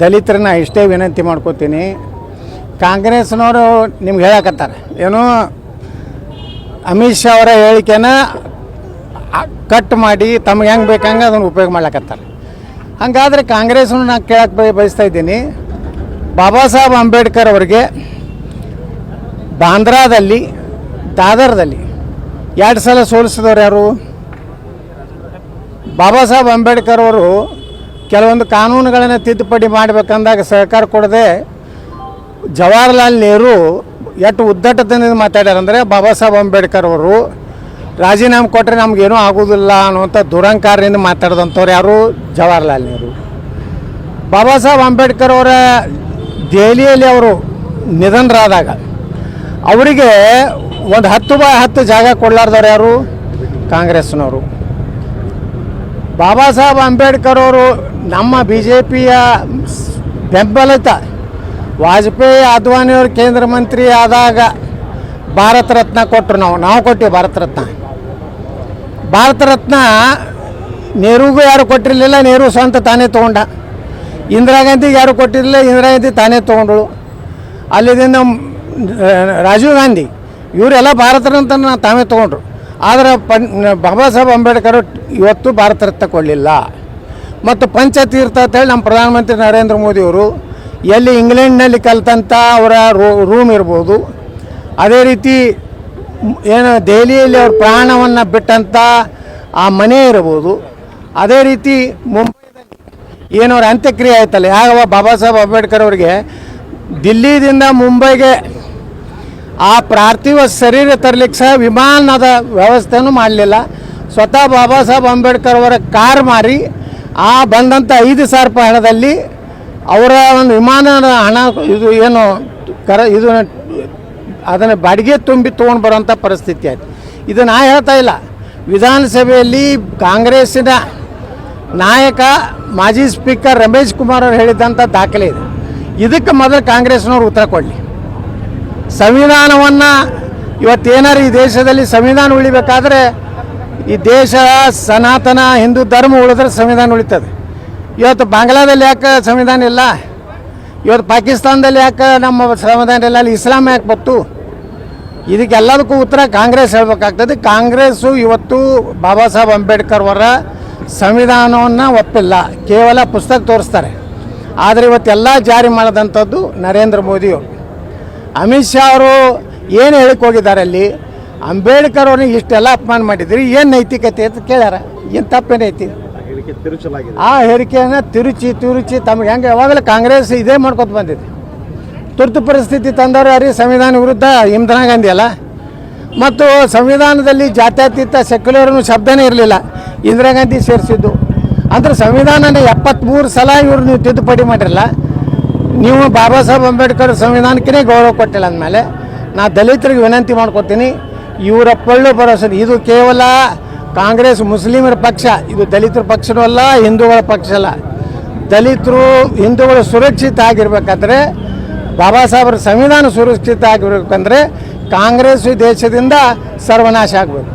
ದಲಿತರನ್ನ ಇಷ್ಟೇ ವಿನಂತಿ ಮಾಡ್ಕೋತೀನಿ, ಕಾಂಗ್ರೆಸ್ನವರು ನಿಮ್ಗೆ ಹೇಳಕತ್ತಾರ. ಏನು ಅಮಿತ್ ಶಾ ಅವರ ಹೇಳಿಕೆನ ಕಟ್ ಮಾಡಿ ತಮ್ಗೆ ಹೆಂಗೆ ಬೇಕಂಗೆ ಅದನ್ನು ಉಪಯೋಗ ಮಾಡ್ಲಕತ್ತಾರೆ. ಹಂಗಾದ್ರೆ ಕಾಂಗ್ರೆಸ್ನ ನಾನು ಕೇಳಕ್ಕೆ ಬಯ, ಬಯಸ್ತಾ ಇದ್ದೀನಿ. ಬಾಬಾ ಸಾಹೇಬ್ ಅಂಬೇಡ್ಕರ್ ಅವರಿಗೆ ಬಾಂದ್ರಾದಲ್ಲಿ, ದಾದರ್ದಲ್ಲಿ ಎರಡು ಸಲ ಸೋಲಿಸಿದವ್ರು ಯಾರು? ಬಾಬಾ ಸಾಹೇಬ್ ಅಂಬೇಡ್ಕರ್ ಅವರು ಕೆಲವೊಂದು ಕಾನೂನುಗಳನ್ನು ತಿದ್ದುಪಡಿ ಮಾಡಬೇಕಂದಾಗ ಸಹಕಾರ ಕೊಡದೆ ಜವಾಹರ್ಲಾಲ್ ನೆಹರು ಎಷ್ಟು ಉದ್ದಟತನದಿಂದ ಮಾತಾಡ್ಯಾರ ಅಂದರೆ ಬಾಬಾ ಸಾಹೇಬ್ ಅಂಬೇಡ್ಕರ್ ಅವರು ರಾಜೀನಾಮೆ ಕೊಟ್ಟರೆ ನಮಗೇನೂ ಆಗೋದಿಲ್ಲ ಅನ್ನುವಂಥ ದುರಂಕಾರದಿಂದ ಮಾತಾಡಿದಂಥವ್ರು ಯಾರು? ಜವಾಹರ್ಲಾಲ್ ನೆಹರು. ಬಾಬಾ ಸಾಹೇಬ್ ಅಂಬೇಡ್ಕರ್ ಅವರ ದೆಹಲಿಯಲ್ಲಿ ಅವರು ನಿಧನರಾದಾಗ ಅವರಿಗೆ ಒಂದು ಹತ್ತು ಬೈ ಹತ್ತು ಜಾಗ ಕೊಡಲಾರ್ದವ್ರು ಯಾರು? ಕಾಂಗ್ರೆಸ್ನವರು. ಬಾಬಾ ಸಾಹೇಬ್ ಅಂಬೇಡ್ಕರ್ ಅವರು ನಮ್ಮ ಬಿ ಜೆ ಪಿಯ ಬೆಂಬಲಿತ, ವಾಜಪೇಯಿ ಅದ್ವಾನಿಯವರು ಕೇಂದ್ರ ಮಂತ್ರಿ ಆದಾಗ ಭಾರತ ರತ್ನ ಕೊಟ್ಟರು ನಾವು. ನಾವು ಕೊಟ್ಟಿವಿ ಭಾರತ ರತ್ನ. ಭಾರತ ರತ್ನ ನೆಹರುಗೂ ಯಾರು ಕೊಟ್ಟಿರಲಿಲ್ಲ, ನೆಹರು ಸ್ವಂತ ತಾನೇ ತೊಗೊಂಡ. ಇಂದಿರಾ ಗಾಂಧಿಗೆ ಯಾರು ಕೊಟ್ಟಿರಲಿಲ್ಲ, ಇಂದಿರಾ ಗಾಂಧಿ ತಾನೇ ತೊಗೊಂಡಳು. ಅಲ್ಲಿದಿಂದ ರಾಜೀವ್ ಗಾಂಧಿ, ಇವರೆಲ್ಲ ಭಾರತ ರತ್ನ ತಾವೇ ತೊಗೊಂಡ್ರು. ಆದರೆ ಪನ್ ಬಾಬಾ ಸಾಹೇಬ್ ಅಂಬೇಡ್ಕರ್ ಇವತ್ತು ಭಾರತ ರತ್ನ ಕೊಡಲಿಲ್ಲ. ಮತ್ತು ಪಂಚತೀರ್ಥ ಅಂತೇಳಿ ನಮ್ಮ ಪ್ರಧಾನಮಂತ್ರಿ ನರೇಂದ್ರ ಮೋದಿಯವರು ಎಲ್ಲಿ ಇಂಗ್ಲೆಂಡ್ನಲ್ಲಿ ಕಲ್ತಂಥ ಅವರ ರೂಮ್ ಇರ್ಬೋದು. ಅದೇ ರೀತಿ ಏನು ದೆಹಲಿಯಲ್ಲಿ ಅವ್ರ ಪ್ರಾಣವನ್ನು ಬಿಟ್ಟಂಥ ಆ ಮನೆ ಇರ್ಬೋದು. ಅದೇ ರೀತಿ ಮುಂಬೈದಲ್ಲಿ ಏನವ್ರ ಅಂತ್ಯಕ್ರಿಯೆ ಆಯ್ತಲ್ಲ ಯಾವ ಬಾಬಾ ಸಾಹೇಬ್ ಅಂಬೇಡ್ಕರ್ ಅವರಿಗೆ ದಿಲ್ಲಿದಿಂದ ಮುಂಬೈಗೆ ಆ ಪಾರ್ಥಿವ ಶರೀರ ತರಲಿಕ್ಕೆ ಸಹ ವಿಮಾನದ ವ್ಯವಸ್ಥೆನೂ ಮಾಡಲಿಲ್ಲ. ಸ್ವತಃ ಬಾಬಾ ಸಾಹೇಬ್ ಅಂಬೇಡ್ಕರ್ ಅವರ ಕಾರ್ ಮಾರಿ ಆ ಬಂದಂಥ ಐದು ಸಾವಿರ ರೂಪಾಯಿ ಹಣದಲ್ಲಿ ಅವರ ಒಂದು ವಿಮಾನದ ಹಣ ಇದು ಏನು ಕರ ಇದು ಅದನ್ನು ಬಾಡಿಗೆ ತುಂಬಿ ತೊಗೊಂಡು ಬರೋಂಥ ಪರಿಸ್ಥಿತಿ ಆಯಿತು. ಇದು ನಾ ಹೇಳ್ತಾ ಇಲ್ಲ. ವಿಧಾನಸಭೆಯಲ್ಲಿ ಕಾಂಗ್ರೆಸ್ಸಿನ ನಾಯಕ, ಮಾಜಿ ಸ್ಪೀಕರ್ ರಮೇಶ್ ಕುಮಾರ್ ಅವರು ಹೇಳಿದ್ದಂಥ ದಾಖಲೆ ಇದೆ. ಇದಕ್ಕೆ ಮೊದಲು ಕಾಂಗ್ರೆಸ್ನವ್ರು ಉತ್ತರ ಕೊಡಲಿ. ಸಂವಿಧಾನವನ್ನು ಇವತ್ತೇನಾರು ಈ ದೇಶದಲ್ಲಿ ಸಂವಿಧಾನ ಉಳಿಬೇಕಾದ್ರೆ ಈ ದೇಶ ಸನಾತನ ಹಿಂದೂ ಧರ್ಮ ಉಳಿದ್ರೆ ಸಂವಿಧಾನ ಉಳಿತದೆ. ಇವತ್ತು ಬಾಂಗ್ಲಾದಲ್ಲಿ ಯಾಕೆ ಸಂವಿಧಾನ ಇಲ್ಲ? ಇವತ್ತು ಪಾಕಿಸ್ತಾನದಲ್ಲಿ ಯಾಕೆ ನಮ್ಮ ಸಂವಿಧಾನ ಇಲ್ಲ? ಅಲ್ಲಿ ಇಸ್ಲಾಂ ಯಾಕೆ ಬತ್ತು ಇದಕ್ಕೆಲ್ಲದಕ್ಕೂ ಉತ್ತರ ಕಾಂಗ್ರೆಸ್ ಹೇಳಬೇಕಾಗ್ತದೆ. ಕಾಂಗ್ರೆಸ್ಸು ಇವತ್ತು ಬಾಬಾ ಸಾಹೇಬ್ ಅಂಬೇಡ್ಕರ್ ಅವರ ಸಂವಿಧಾನವನ್ನು ಒಪ್ಪಿಲ್ಲ. ಕೇವಲ ಪುಸ್ತಕ ತೋರಿಸ್ತಾರೆ. ಆದರೆ ಇವತ್ತೆಲ್ಲ ಜಾರಿ ಮಾಡಿದಂಥದ್ದು ನರೇಂದ್ರ ಮೋದಿಯವರು. ಅಮಿತ್ ಶಾ ಅವರು ಏನು ಹೇಳಕ್ಕೆ ಹೋಗಿದ್ದಾರೆ ಅಲ್ಲಿ? ಅಂಬೇಡ್ಕರ್ ಅವ್ರನ್ನ ಇಷ್ಟೆಲ್ಲ ಅಪಮಾನ ಮಾಡಿದ್ರಿ, ಏನು ನೈತಿಕತೆ ಅಂತ ಕೇಳ್ಯಾರ? ಏನು ತಪ್ಪೇನೈತಿ ಆ ಹೇಳಿಕೆಯನ್ನು ತಿರುಚಿ ತಿರುಚಿ ತಮಗೆ ಹೆಂಗೆ ಯಾವಾಗಲೂ ಕಾಂಗ್ರೆಸ್ ಇದೇ ಮಾಡ್ಕೊತ ಬಂದಿದೆ. ತುರ್ತು ಪರಿಸ್ಥಿತಿ ತಂದವರು ಯಾರು? ಸಂವಿಧಾನ ವಿರುದ್ಧ ಇಂದಿರಾ ಗಾಂಧಿ ಅಲ್ಲ. ಮತ್ತು ಸಂವಿಧಾನದಲ್ಲಿ ಜಾತ್ಯತೀತ ಸೆಕ್ಯುಲರ್ನು ಶಬ್ದನೇ ಇರಲಿಲ್ಲ, ಇಂದಿರಾ ಗಾಂಧಿ ಸೇರಿಸಿದ್ದು. ಅಂದ್ರೆ ಸಂವಿಧಾನನೇ ಎಪ್ಪತ್ತ್ಮೂರು ಸಲ ಇವರು ನೀವು ತಿದ್ದುಪಡಿ ಮಾಡಿರಲ್ಲ ನೀವು ಬಾಬಾ ಸಾಹೇಬ್ ಅಂಬೇಡ್ಕರ್ ಸಂವಿಧಾನಕ್ಕೇ ಗೌರವ ಕೊಟ್ಟಿಲ್ಲ ಅಂದಮೇಲೆ ನಾ ದಲಿತರಿಗೆ ವಿನಂತಿ ಮಾಡ್ಕೊತೀನಿ, ಇವರ ಪಳ್ಳು ಭರವಸೆ ಇದು. ಕೇವಲ ಕಾಂಗ್ರೆಸ್ ಮುಸ್ಲಿಮರ ಪಕ್ಷ, ಇದು ದಲಿತರ ಪಕ್ಷನೂ ಅಲ್ಲ, ಹಿಂದೂಗಳ ಪಕ್ಷ ಅಲ್ಲ. ದಲಿತರು ಹಿಂದೂಗಳು ಸುರಕ್ಷಿತ ಆಗಿರ್ಬೇಕಾದ್ರೆ, ಬಾಬಾ ಸಾಹೇಬ್ರ ಸಂವಿಧಾನ ಸುರಕ್ಷಿತ ಆಗಿರ್ಬೇಕಂದ್ರೆ ಕಾಂಗ್ರೆಸ್ ದೇಶದಿಂದ ಸರ್ವನಾಶ ಆಗಬೇಕು.